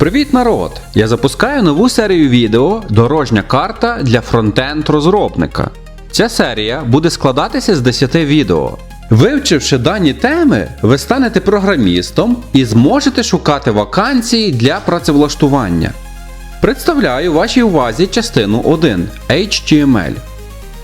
Привіт, народ! Я запускаю нову серію відео Дорожня карта для фронтенд розробника. Ця серія буде складатися з 10 відео. Вивчивши дані теми, ви станете програмістом і зможете шукати вакансії для працевлаштування. Представляю вашій увазі частину 1 HTML.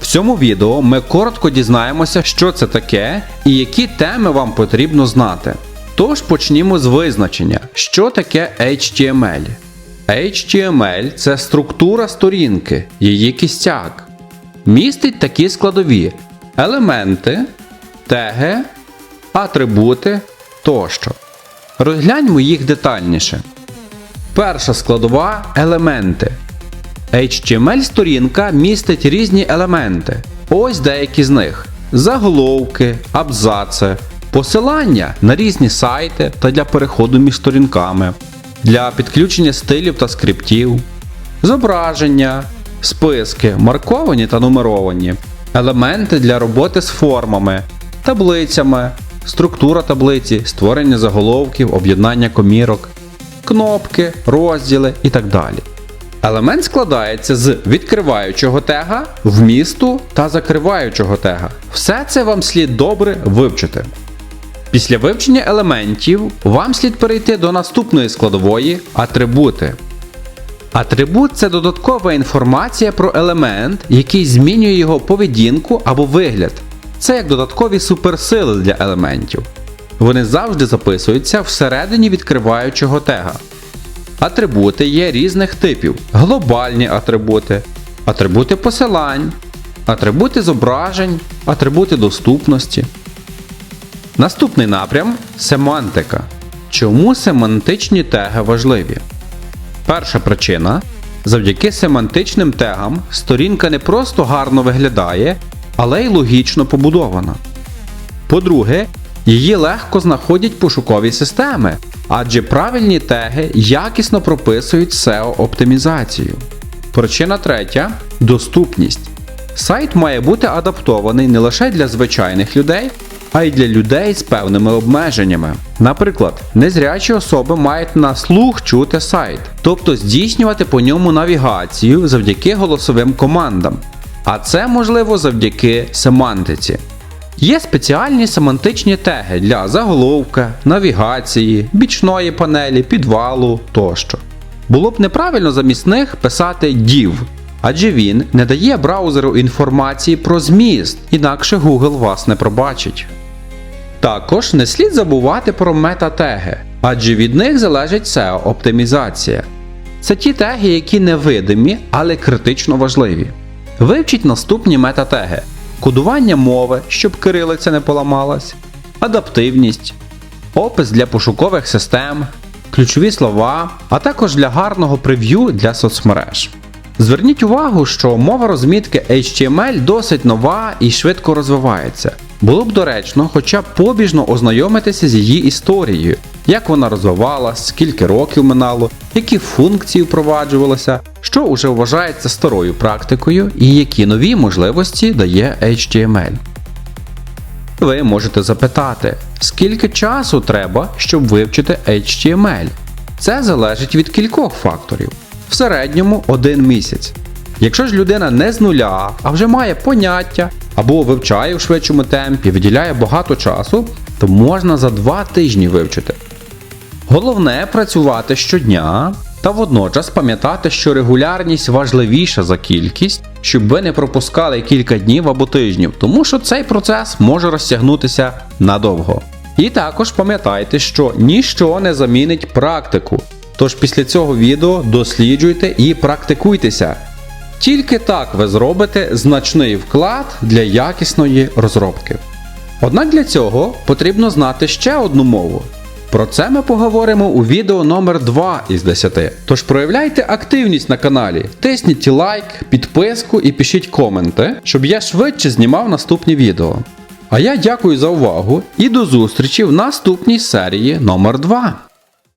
В цьому відео ми коротко дізнаємося, що це таке і які теми вам потрібно знати. Тож почнімо з визначення, що таке HTML. HTML це структура сторінки, її кістяк. Містить такі складові елементи, теги, атрибути тощо. Розгляньмо їх детальніше. Перша складова елементи. HTML-сторінка містить різні елементи. Ось деякі з них: заголовки, абзаци, посилання на різні сайти та для переходу між сторінками, для підключення стилів та скриптів, зображення, списки, марковані та нумеровані, елементи для роботи з формами, таблицями, структура таблиці, створення заголовків, об'єднання комірок, кнопки, розділи і так далі. Елемент складається з відкриваючого тега, вмісту та закриваючого тега. Все це вам слід добре вивчити. Після вивчення елементів вам слід перейти до наступної складової атрибути. Атрибут це додаткова інформація про елемент, який змінює його поведінку або вигляд. Це як додаткові суперсили для елементів. Вони завжди записуються всередині відкриваючого тега. Атрибути є різних типів: глобальні атрибути, атрибути посилань, атрибути зображень, атрибути доступності. Наступний напрям семантика. Чому семантичні теги важливі? Перша причина завдяки семантичним тегам сторінка не просто гарно виглядає, але й логічно побудована. По-друге, її легко знаходять пошукові системи, адже правильні теги якісно прописують SEO-оптимізацію. Причина третя доступність. Сайт має бути адаптований не лише для звичайних людей, а й для людей з певними обмеженнями. Наприклад, незрячі особи мають на слух чути сайт, тобто здійснювати по ньому навігацію завдяки голосовим командам. А це можливо завдяки семантиці. Є спеціальні семантичні теги для заголовка, навігації, бічної панелі, підвалу тощо. Було б неправильно замість них писати div, адже він не дає браузеру інформації про зміст, інакше Google вас не пробачить. Також не слід забувати про метатеги, адже від них залежить SEO-оптимізація. Це ті теги, які невидимі, але критично важливі. Вивчіть наступні метатеги: кодування мови, щоб кирилиця не поламалась, адаптивність, опис для пошукових систем, ключові слова, а також для гарного прев'ю для соцмереж. Зверніть увагу, що мова розмітки HTML досить нова і швидко розвивається. Було б доречно хоча б побіжно ознайомитися з її історією, як вона розвивалась, скільки років минало, які функції впроваджувалися, що уже вважається старою практикою і які нові можливості дає HTML. Ви можете запитати, скільки часу треба, щоб вивчити HTML? Це залежить від кількох факторів. В середньому один місяць. Якщо ж людина не з нуля, а вже має поняття або вивчає в швидшому темпі, виділяє багато часу, то можна за два тижні вивчити. Головне працювати щодня та водночас пам'ятати, що регулярність важливіша за кількість, щоб ви не пропускали кілька днів або тижнів, тому що цей процес може розтягнутися надовго. І також пам'ятайте, що ніщо не замінить практику. Тож після цього відео досліджуйте і практикуйтеся. Тільки так ви зробите значний вклад для якісної розробки. Однак для цього потрібно знати ще одну мову. Про це ми поговоримо у відео номер 2 із 10. Тож проявляйте активність на каналі, тисніть лайк, підписку і пишіть коменти, щоб я швидше знімав наступні відео. А я дякую за увагу і до зустрічі в наступній серії номер 2